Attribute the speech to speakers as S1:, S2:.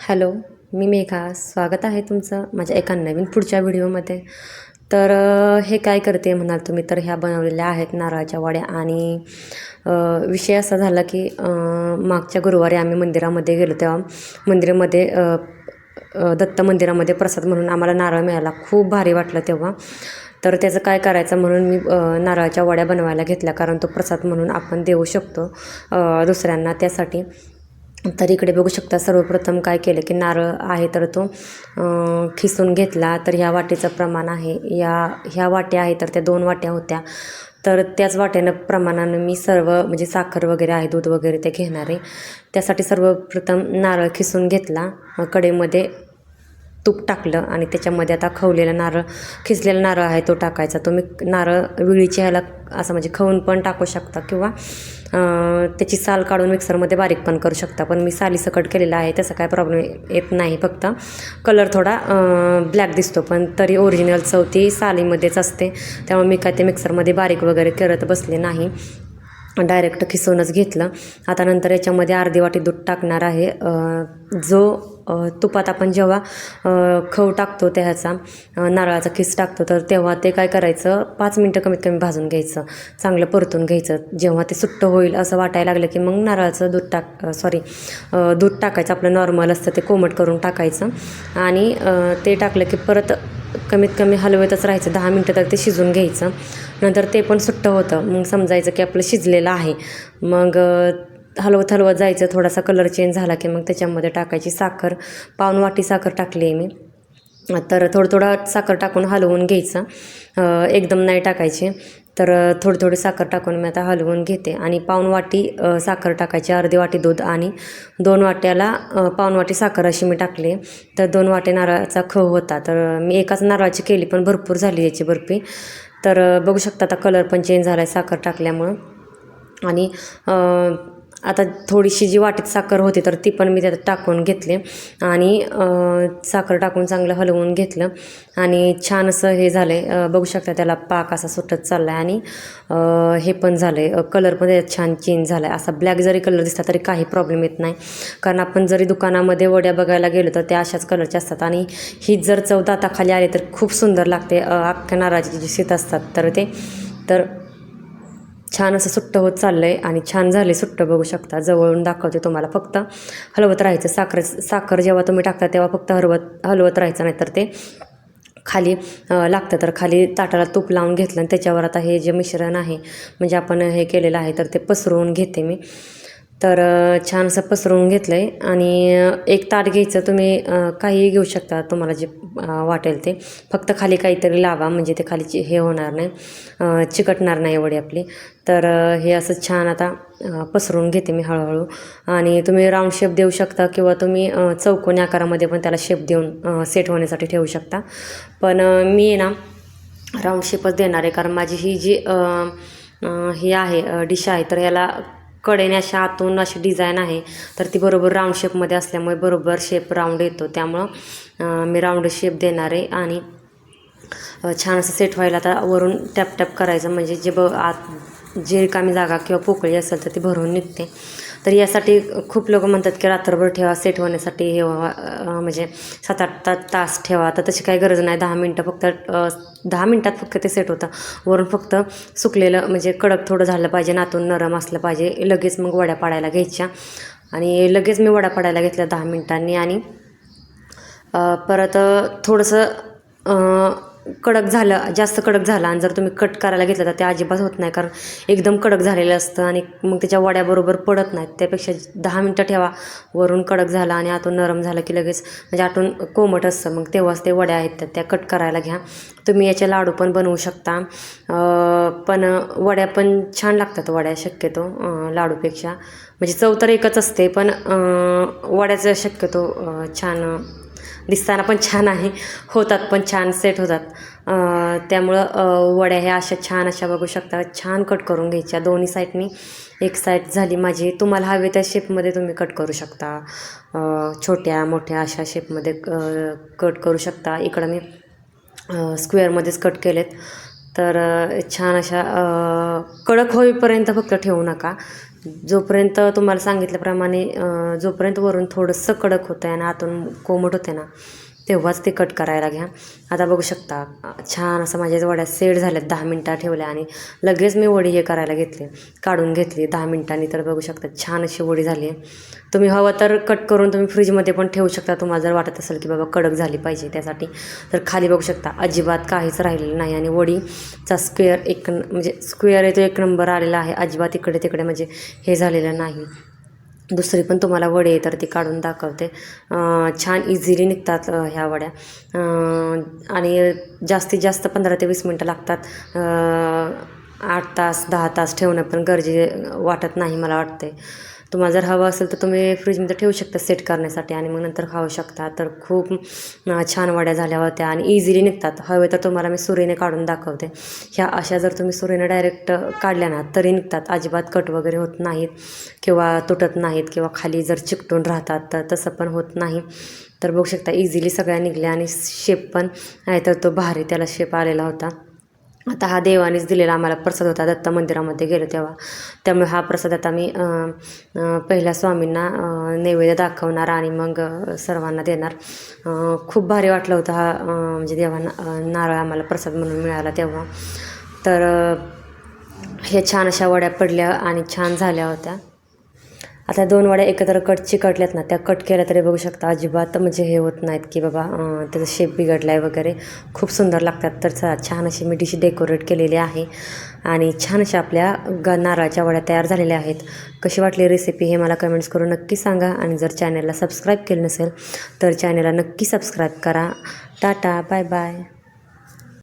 S1: Hello मी मेघा. स्वागत आहे तुमचं माझ्या एका नवीन पुढच्या व्हिडिओमध्ये. तर हे काय करते म्हणाल तुम्ही? तर ह्या बनवलेल्या आहेत नारळाच्या वड्या आणि विषय असा झाला की मागच्या गुरुवारी आम्ही मंदिरामध्ये गेलो तेव्हा मंदिरामध्ये दत्त मंदिरामध्ये प्रसाद म्हणून आम्हाला नारळ मिळाला. खूप भारी वाटलं तेव्हा. तर त्याचं काय करायचं म्हणून मी नारळाच्या वड्या बनवायला घेतल्या. कारण तो प्रसाद म्हणून आपण देऊ शकतो दुसऱ्यांना त्यासाठी. तर इकडे बघू शकता सर्वप्रथम काय केलं की नारळ आहे तर तो खिसून घेतला. तर ह्या वाटेचं प्रमाण आहे. या ह्या वाट्या आहे तर त्या दोन वाट्या होत्या. तर त्याच वाट्यानं प्रमाणानं मी सर्व म्हणजे साखर वगैरे आहे दूध वगैरे ते घेणारे. त्यासाठी सर्वप्रथम नारळ खिसून घेतला. कडेमध्ये तूप टाकलं आणि त्याच्यामध्ये आता खवलेला नारळ खिसलेला नारळ आहे तो टाकायचा. तुम्ही नारळ विळीच्या ह्याला असं म्हणजे खवून पण टाकू शकता किंवा त्याची साल काढून मिक्सरमध्ये बारीक पण करू शकता. पण मी सालीसकट केलेला आहे त्याचा काय प्रॉब्लेम येत नाही फक्त. कलर थोडा ब्लॅक दिसतो पण तरी ओरिजिनल चव ती सालीमध्येच असते. त्यामुळे मी काय ते मिक्सरमध्ये बारीक वगैरे करत बसले नाही. डायरेक्ट खिसूनच घेतलं. आता नंतर याच्यामध्ये अर्धी वाटी दूध टाकणार आहे. जो तुपात आपण जेव्हा खव टाकतो त्या ह्याचा नारळाचा खिस टाकतो तर तेव्हा ते काय करायचं? पाच मिनटं कमीत कमी भाजून घ्यायचं. चांगलं परतून घ्यायचं. जेव्हा ते सुट्ट होईल असं वाटायला लागलं की मग नारळाचं दूध टाक सॉरी दूध टाकायचं. आपलं नॉर्मल असतं ते कोमट करून टाकायचं. आणि ते टाकलं की परत कमीत कमी हलवतच राहायचं. दहा मिनटं तर ते शिजून घ्यायचं. नंतर ते पण सुट्ट होतं. मग समजायचं की आपलं शिजलेलं आहे. मग हलवत हलवत जायचं थोडासा कलर चेंज झाला की मग त्याच्यामध्ये टाकायची साखर. पावन वाटी साखर टाकली आहे मी. तर थोडं थोडं साखर टाकून हलवून घ्यायचं. एकदम नाही टाकायची. तर थोडी थोडी साखर टाकून मी आता हलवून घेते. आणि पाऊण वाटी साखर टाकायची अर्धी वाटी दूध आणि दोन वाट्याला अ, पाऊण वाटी साखर अशी मी टाकली तर दोन वाटे नारळाचा खव होता. तर मी एकाच नारळाची केली पण भरपूर झाली याची बर्फी. तर बघू शकता आता कलर पण चेंज झाला आहे साखर टाकल्यामुळं. आणि आता थोडीशी जी वाटीत साखर होती तर ती पण मी त्यात टाकून घेतली. आणि साखर टाकून चांगलं हलवून घेतलं. आणि छान असं हे झालं आहे बघू शकता त्याला पाक असा सुटत चालला आहे आणि हे पण झालं आहे कलर पण त्याच्यात छान चेंज झाला आहे असा ब्लॅक जरी कलर दिसला तरी काही प्रॉब्लेम येत नाही. कारण आपण जरी दुकानामध्ये वड्या बघायला गेलो तर त्या अशाच कलरच्या असतात. आणि ही जर चव दाताखाली आली तर खूप सुंदर लागते. अख्ख्या नारळाची जी शीत असतात तर ते. तर छान असं सुट्ट होत चाललं आहे आणि छान झाले सुट्ट बघू शकता. जवळून दाखवते तुम्हाला फक्त. हलवत राहायचं. साखर साखर जेव्हा तुम्ही टाकता तेव्हा फक्त हलवत हलवत राहायचं नाही तर ते खाली लागतं. तर खाली ताटाला तूप लावून घेतलं आणि त्याच्यावर आता हे जे मिश्रण आहे म्हणजे आपण हे केलेलं आहे तर ते पसरवून घेते मी. तर छान असं पसरवून घेतलं आहे आणि एक ताट घ्यायचं तुम्ही काहीही घेऊ शकता तुम्हाला जे वाटेल ते. फक्त खाली काहीतरी लावा म्हणजे ते खाली हे होणार नाही. चिकटणार नाही एवढी आपली. तर हे असं छान आता पसरून घेते मी हळूहळू. आणि तुम्ही राऊंड शेप देऊ शकता किंवा तुम्ही चौकोनी आकारामध्ये पण त्याला शेप देऊन सेट होण्यासाठी ठेवू शकता. पण मी ना राऊंड शेपच देणार आहे. कारण माझी ही जी ही आहे डिश आहे तर याला कडेने अशा आतून अशी डिझाईन आहे. तर ती बरोबर राऊंड शेपमध्ये असल्यामुळे बरोबर शेप राऊंड येतो. त्यामुळं मी राऊंड शेप देणार आहे. आणि छान असं सेट व्हायला आता वरून टॅप टॅप करायचं. म्हणजे जे ब आत जे रिकामी जागा किंवा पोकळी असेल तर ती भरून निघते. तर यासाठी खूप लोक म्हणतात की रात्रभर ठेवा सेट होण्यासाठी हे व्हावा, म्हणजे सात आठ तास ठेवा. तर तशी काही गरज नाही. दहा मिनटं फक्त दहा मिनटात फक्त ते सेट होतं. वरून फक्त सुकलेलं म्हणजे कडक थोडं झालं पाहिजे. नातून नरम असलं पाहिजे. लगेच मग वड्या पाडायला घ्यायच्या. आणि लगेच मी वड्या पाडायला घेतल्या दहा मिनटांनी. आणि परत थोडंसं कडक झालं जास्त कडक झालं आणि जर तुम्ही कट करायला घेतलं तर ते अजिबात होत नाही. कारण एकदम कडक झालेलं असतं आणि मग त्याच्या वड्याबरोबर पडत नाहीत. त्यापेक्षा दहा मिनटं ठेवा. वरून कडक झाला आणि आतून नरम झालं की लगेच म्हणजे आतून कोमट असतं. मग तेव्हाच ते वड्या आहेत तर त्या कट करायला घ्या. तुम्ही याचे लाडू पण बनवू शकता. पण वड्या पण छान लागतात वड्या शक्यतो लाडूपेक्षा. म्हणजे चव तर एकच असते पण वड्याचं शक्यतो छान दिसताना पण छान आहे. होतात पण छान सेट होतात. त्यामुळं वड्या ह्या अशा छान अशा बघू शकता. छान कट करून घ्यायच्या. दोन्ही साईडनी एक साईड झाली माझी. तुम्हाला हवे त्या शेपमध्ये तुम्ही कट करू शकता. छोट्या मोठ्या अशा शेपमध्ये कट करू शकता. इकडं मी स्क्वेअरमध्येच कट केलेत. तर छान अशा कडक होईपर्यंत फक्त ठेवू नका. जोपर्यंत तुम्हाला सांगितल्याप्रमाणे जोपर्यंत वरून थोडंसं कडक होतं आहे आणि आतून कोमट होते ना तेव्हाच ते कट करायला घ्या. आता बघू शकता छान असं माझ्या वड्या सेट झाल्यात दहा मिनटं ठेवल्या आणि लगेच मी वडी हे करायला घेतली काढून घेतली दहा मिनटांनी तर बघू शकता छान अशी वडी झाली आहे. तुम्ही हवं तर कट करून तुम्ही फ्रीजमध्ये पण ठेवू शकता. तुम्हाला जर वाटत असेल की बाबा कडक झाली पाहिजे त्यासाठी तर खाली बघू शकता अजिबात काहीच राहिलेलं नाही आणि वडीचा स्क्वेअर एक न- म्हणजे स्क्वेअर आहे तो एक नंबर आलेला आहे. अजिबात इकडे तिकडे म्हणजे हे झालेलं नाही. दुसरी पण तुम्हाला वडे आहे तर ती काढून दाखवते. छान इझिली निघतात ह्या वड्या. आणि जास्तीत जास्त पंधरा ते वीस मिनटं लागतात. आठ तास दहा तास ठेवणं पण गरजे वाटत नाही मला वाटते तुम्हाला जर हवं असेल तर तुम्ही फ्रीजमध्ये ठेवू शकता सेट करण्यासाठी आणि मग नंतर खाऊ शकता. तर खूप छान वड्या झाल्या होत्या आणि इझिली निघतात. हवे तर तुम्हाला मी सुरीने काढून दाखवते. ह्या अशा जर तुम्ही सुरीने डायरेक्ट काढल्या ना तरी निघतात. अजिबात कट वगैरे होत नाहीत किंवा तुटत नाहीत किंवा खाली जर चिकटून राहतात तर तसं पण होत नाही. तर बघू शकता इझिली सगळ्या निघल्या आणि शेप पण आहे तर तो भारी त्याला शेप आलेला होता. आता हा देवानेच दिलेला आम्हाला प्रसाद होता दत्त मंदिरामध्ये गेलो तेव्हा. त्यामुळे हा प्रसाद आता मी पहिल्या स्वामींना नैवेद्य दाखवणार आणि मग सर्वांना देणार. खूप भारी वाटलं होतं हा म्हणजे देवांना नारळ आम्हाला प्रसाद म्हणून मिळाला तेव्हा. तर हे छान अशा वड्या पडल्या आणि छान झाल्या होत्या. आता दोन वड्या एकत्र कट चिकटल्यात ना त्या कट केल्या तरी बघू शकता. अजिबात म्हणजे हे होत नाहीत की बाबा त्याचा शेप बिघडला आहे वगैरे. खूप सुंदर लागतात. तर छान अशी मी डिश डेकोरेट केलेली आहे. आणि छान अशा आपल्या ग नारळाच्या वड्या तयार झालेल्या आहेत. कशी वाटली रेसिपी हे मला कमेंट्स करून नक्की सांगा. आणि जर चॅनलला सबस्क्राईब केलं नसेल तर चॅनलला नक्की सबस्क्राईब करा. Tata bye bye